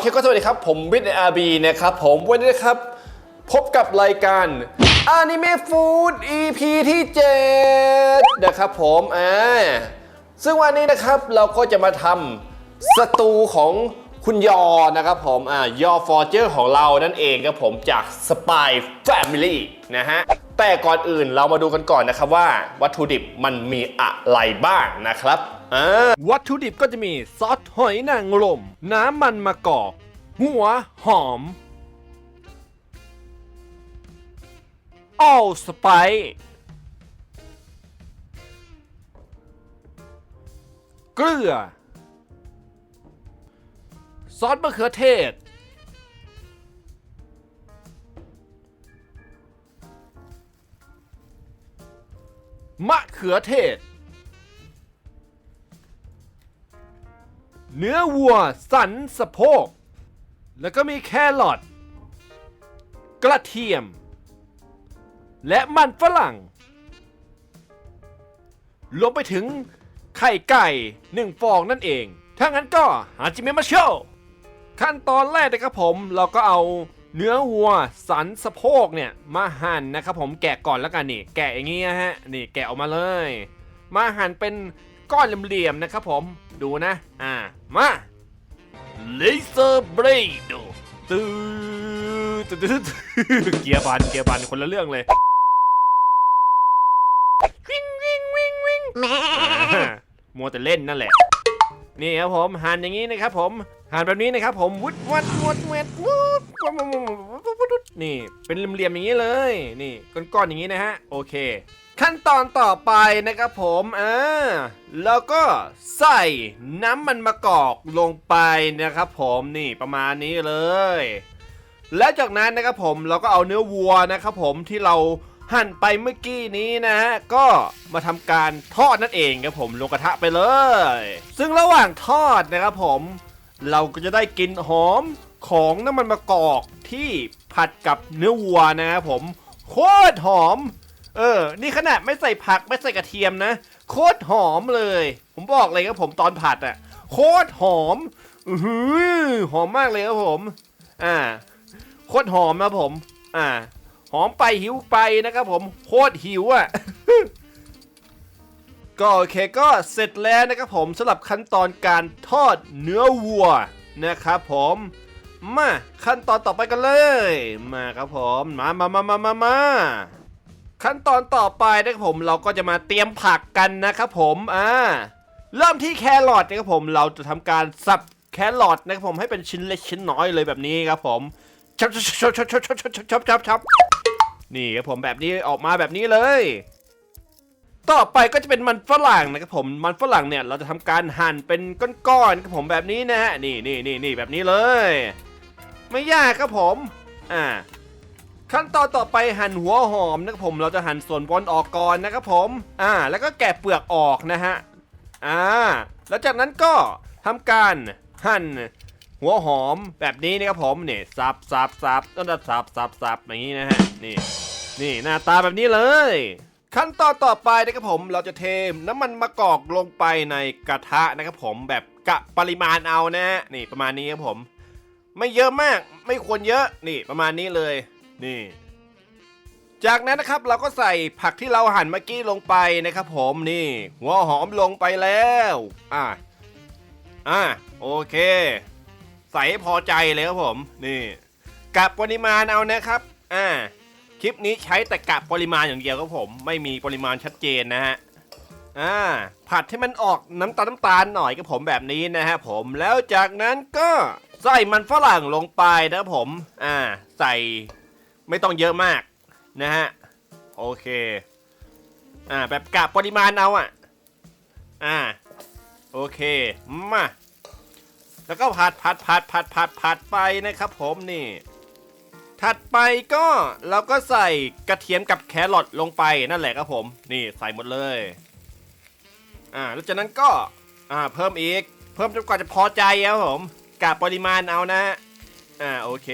เคก็สวัสดีครับ ผมวิทย์อาร์บีนะครับ ผมวันนี้นะครับ พบกับรายการ Anime Food EP ที่ 7 นะครับผมอ่าซึ่งวันนี้นะครับเราก็จะมาทำสตูของคุณยอนะครับผมอ่ายอฟอร์เจอร์ของเรานั่นเองครับผมจาก Spy Family นะฮะ แต่ก่อนอื่นเรามาดูกันก่อนนะครับว่าวัตถุดิบมันมีอะไรบ้างนะครับ วัตถุดิบก็จะมีซอสหอยนางรมน้ำมันมะกอก หัวหอมออลสไปเกลือ ซอสมะเขือเทศ มะเขือเทศ เนื้อวัวสันสะโพก แล้วก็มีแครอทกระเทียม และมันฝรั่งรวมไปถึงไข่ไก่หนึ่งฟองนั่นเอง ถ้างั้นก็หาจิเมะมาโชว์ขั้นตอนแรกนะครับผมเราก็เอาเนื้อวัวสันสะโพกเนี่ยมาหั่นนะครับผมแกะก่อนแล้วกันนี่ แกะอย่างงี้ฮะนี่แกะออกมาเลย มาหั่นเป็น ก้อนเหลี่ยมๆนะครับผมดูนะ อ่า มาเลเซอร์เบรดตื้อตื้อตือเกียร์บันเกียร์บันคนละเรื่องเลยวิ่งวิ่งวิ่งวิ่งอ่มัวแต่เล่นนั่นแหละ นี่ครับผมหันอย่างนี้นะครับผมหันแบบนี้นะครับผมวุดวัดวดเวดวุด ดนี่เป็นเหลี่ยมๆอย่างนี้เลย นี่ก้อนๆอย่างนี้นะฮะโอเค ขั้นตอนต่อไปนะครับผมอ่าแล้วก็ใส่น้ำมันมะกอกลงไปนะครับผมนี่ประมาณนี้เลย และจากนั้นนะครับผมเราก็เอาเนื้อวัวนะครับผมที่เราหั่นไปเมื่อกี้นี้นะฮะก็มาทำการทอดนั่นเองครับผมลงกระทะไปเลย ซึ่งระหว่างทอดนะครับผม เราก็จะได้กลิ่นหอมของน้ำมันมะกอก ที่ผัดกับเนื้อวัวนะครับผม โคตรหอม เออ นี่ขนาดไม่ใส่ผักไม่ใส่กระเทียมนะ โคตรหอมเลย ผมบอกเลยครับผมตอนผัดอะ่ะ โคตรหอมอือหือหอมมากเลยครับผม อ่า โคตรหอมนะผม อ่า หอมไปหิวไปนะครับผม โคตรหิวอะ่ะก็โอเคก็เสร็จแล้วนะครับผมสำหรับขั้นตอนการทอดเนื้อวัวนะครับผม มาขั้นตอนต่อไปกันเลย มาครับผมมามามามามามาขั้นตอนต่อไปนะครับผมเราก็จะมาเตรียมผักกันนะครับผมอ่าเริ่มที่แครอทนะครับผมเราจะทำการสับแครอทนะครับผมให้เป็นชิ้นเล็กชิ้นน้อยเลยแบบนี้ครับผมชับชับชับชับชับชับชับชับชับชับนี่ครับผมแบบนี้ออกมาแบบนี้เลย ต่อไปก็จะเป็นมันฝรั่งนะครับผมมันฝรั่งเนี่ยเราจะทำการหั่นเป็นก้อนๆครับผมแบบนี้นะฮะนี่นี่นี่นี่แบบนี้เลย ไม่ยากครับผม อ่า ขั้นตอนต่อไปหั่นหัวหอมนะครับผม เราจะหั่นส่วนบนออกก่อนนะครับผม อ่า แล้วก็แกะเปลือกออกนะฮะ อ่า แล้วจากนั้นก็ทำการหั่นหัวหอมแบบนี้นะครับผมเนี่ยสับสับสับต้นสับสับสับอย่างนี้นะฮะ นี่ นี่หน้าตาแบบนี้เลยขั้นตอนต่อไปนะครับผมเราจะเทน้ำมันมะกอกลงไปในกระทะนะครับผมแบบกะปริมาณเอานะนี่ประมาณนี้ครับผม ไม่เยอะมาก ไม่ควรเยอะนี่ประมาณนี้เลยนี่ จากนั้นนะครับเราก็ใส่ผักที่เราหั่นเมื่อกี้ลงไปนะครับ ผมนี่ หัวหอมลงไปแล้วอะอะโอเค ใส่พอใจเลยครับผมนี่กะปริมาณเอานะครับอ่าคลิปนี้ใช้แต่กะปริมาณอย่างเดียวครับผม ไม่มีปริมาณชัดเจนนะฮะอ่าผัดให้มันออกน้ำตาลน้ำตาลหน่อยกับผมแบบนี้นะฮะผมแล้วจากนั้นก็ ใส่มันฝรั่งลงไปนะครับผม อ่า ใส่ไม่ต้องเยอะมากนะฮะ โอเค อ่า แบบกะปริมาณเอาอะ อ่า โอเค มา แล้วก็ผัดผัดผัดผัดผัดผัดไปนะครับผมนี่ ถัดไปก็เราก็ใส่กระเทียมกับแครอทลงไปนั่นแหละครับผม นี่ใส่หมดเลย อ่า แล้วจากนั้นก็ อ่า เพิ่มอีก เพิ่มจนกว่าจะพอใจครับผม กับปริมาณเอานะอ่าโอเค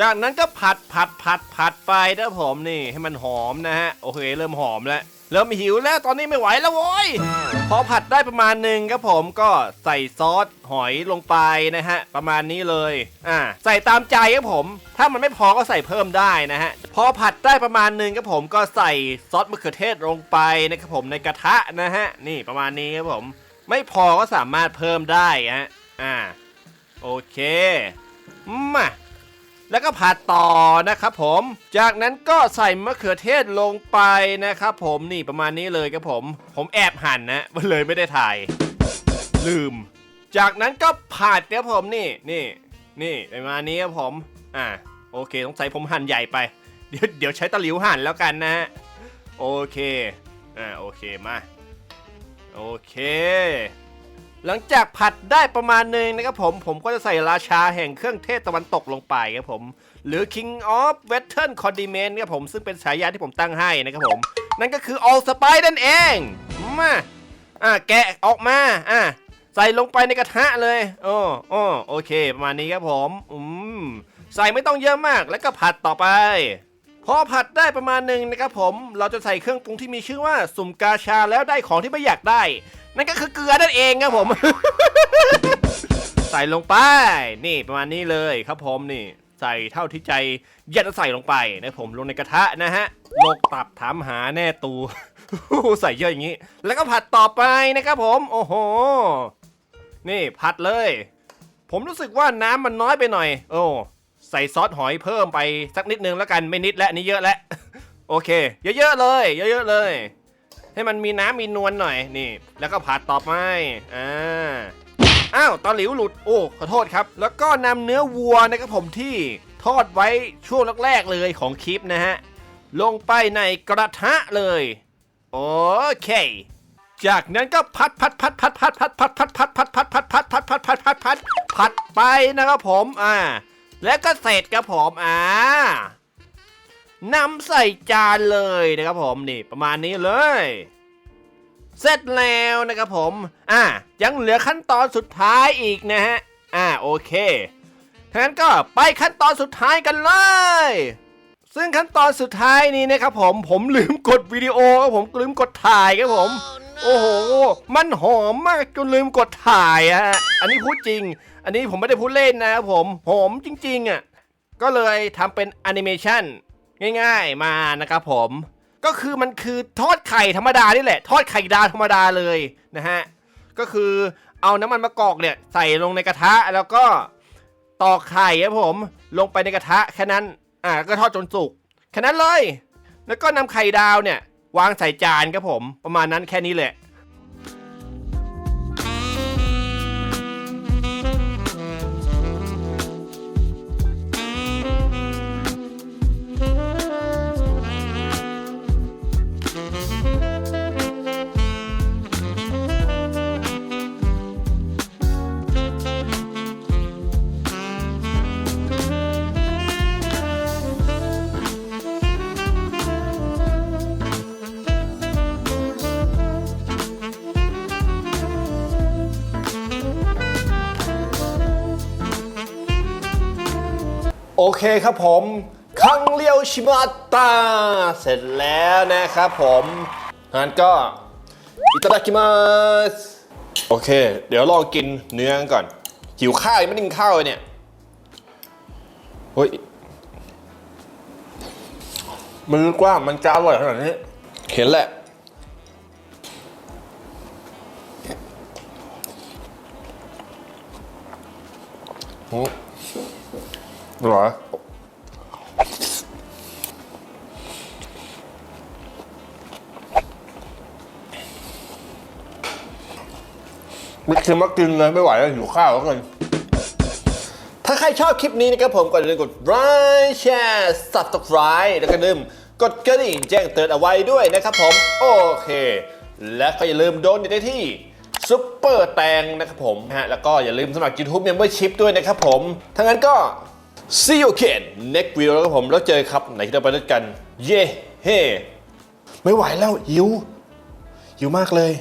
จากนั้นก็ผัดผัดผัดผัดไปนะผมนี่ให้มันหอมนะฮะโอเคเริ่มหอมแล้วเริ่มหิวแล้วตอนนี้ไม่ไหวแล้วโว้ยพอผัดได้ประมาณหนึ่งครับผมก็ใส่ซอสหอยลงไปนะฮะ ประมาณนี้เลยอ่าใส่ตามใจครับผม ถ้ามันไม่พอก็ใส่เพิ่มได้นะฮะ พอผัดได้ประมาณหนึ่งครับผมก็ใส่ซอสมะเขือเทศลงไปนะครับผมในกระทะนะฮะ นี่ประมาณนี้ครับผม ไม่พอก็สามารถเพิ่มได้ฮะอ่า โอเคมาแล้วก็ผัดต่อนะครับผม จากนั้นก็ใส่มะเขือเทศลงไปนะครับผมนี่ประมาณนี้เลยครับผม ผมแอบหั่นนะเลยไม่ได้ถ่าย ลืม จากนั้นก็ผัดครับผมนี่นี่นี่ประมาณนี้ครับผมอ่าโอเคต้องใส่ผมหั่นใหญ่ไป เดี๋ยวเดี๋ยวใช้ตะหลิวหั่นแล้วกันนะฮะโอเคอ่าโอเคมาโอเค หลังจากผัดได้ประมาณหนึงนะครับผม ผมก็จะใส่ราชาแห่งเครื่องเทศตะวันตกลงไปครับผม หรือ King of Western Condiment ครับผมซึ่งเป็นฉายาที่ผมตั้งให้นะครับผม นั่นก็คือ All Spice นั่นเองมาอะแกะออกมาอะใส่ลงไปในกระทะเลยโอ้โอ้โอเค ประมาณนี้ครับผม อืม ใส่ไม่ต้องเยอะมากแล้วก็ผัดต่อไป อผัดได้ประมาณหนึ่งนะครับผม เราจะใส่เครื่องปรุงที่มีชื่อว่าสุ่มกาชาแล้วได้ของที่ไม่อยากได้ นั่นก็คือเกลือนั่นเองครับผม ใส่ลงไป นี่ประมาณนี้เลยครับผมนี่ ใส่เท่าที่ใจอยากจะใส่ลงไปนะผมลงในกระทะนะฮะโลกตับถามหาแน่ตูใส่เยอะอย่างนี้ แล้วก็ผัดต่อไปนะครับผม โอ้โห นี่ผัดเลย ผมรู้สึกว่าน้ำมันน้อยไปหน่อย โอ้ ใส่ซอสหอยเพิ่มไปสักนิดนึงแล้วกันไม่นิดและนี่เยอะแล้วโอเค เยอะๆเลย เยอะๆเลย ให้มันมีน้ำมีนวลหน่อยนี่ แล้วก็ผัดต่อไปอ่าอ้าวตอนหลิวหลุดโอ้ขอโทษครับ แล้วก็นำเนื้อวัวนะครับผมที่ทอดไว้ช่วงแรกๆเลยของคลิปนะฮะลงไปในกระทะเลย โอเค จากนั้นก็พัดพัดพัดพัดพัดพัดพัดพัดพัดพัดพัดพัดพัดพัดพัดพัดพัดพัดพัดไปนะครับผมอ่า แล้วก็เสร็จครับผมอ่านำใส่จานเลยนะครับผมนี่ประมาณนี้เลย เสร็จแล้วนะครับผมอ่ายังเหลือขั้นตอนสุดท้ายอีกนะฮะอ่าโอเคทั้งนั้นก็ไปขั้นตอนสุดท้ายกันเลย ซึ่งขั้นตอนสุดท้ายนี้นะครับผมผมลืมกดวิดีโอครับผมลืมกดถ่ายครับผม โอ้โห มันหอมมากจนลืมกดถ่ายอะฮะอันนี้พูดจริง อันนี้ผมไม่ได้พูดเล่นนะครับผมหอมจริงๆอะก็เลยทำเป็นแอนิเมชันง่ายๆมานะครับผม ก็คือมันคือทอดไข่ธรรมดานี่แหละ ทอดไข่ดาวธรรมดาเลยนะฮะ ก็คือเอาน้ำมันมะกอกเนี่ยใส่ลงในกระทะแล้วก็ตอกไข่ครับผม ลงไปในกระทะแค่นั้น อ่าก็ทอดจนสุกแค่นั้นเลย แล้วก็นำไข่ดาวเนี่ย วางใส่จานครับผม ประมาณนั้นแค่นี้แหละ โอเคครับผมคังเลียวชิมาตาเสร็จแล้วนะครับผมงั้นก็อิตาดากิมัสโอเค เดี๋ยวลองกินเนื้อกันก่อน หิวข้าวยังไม่ได้กินข้าวเลยเนี่ยเฮ้ยมันรู้ว่ามันจะอร่อยขนาดนี้ เห็นแหละ โอ้ หรอไม่เค็มากินเลยไม่ไหวแล้วหิวข้าวแล้วกันถ้าใครชอบคลิปนี้นะครับผมก็อย่าลืมกดไลค์แชร์ subscribe แล้วก็อย่าลืมกดกระดิ่งแจ้งเตือนเอาไว้ด้วยนะครับผม โอเค และก็อย่าลืมโดนได้ที่ซุปเปอร์แตงนะครับผมฮะแล้วก็อย่าลืมสมัคร YouTube Membership ด้วยนะครับผมทั้งนั้นก็ see you again next video แล้วก็ผมแล้วเจอครับไหนที่เราไปด้วยกัน เย่เฮ่ไม่ไหวแล้วหิวหิวมากเลย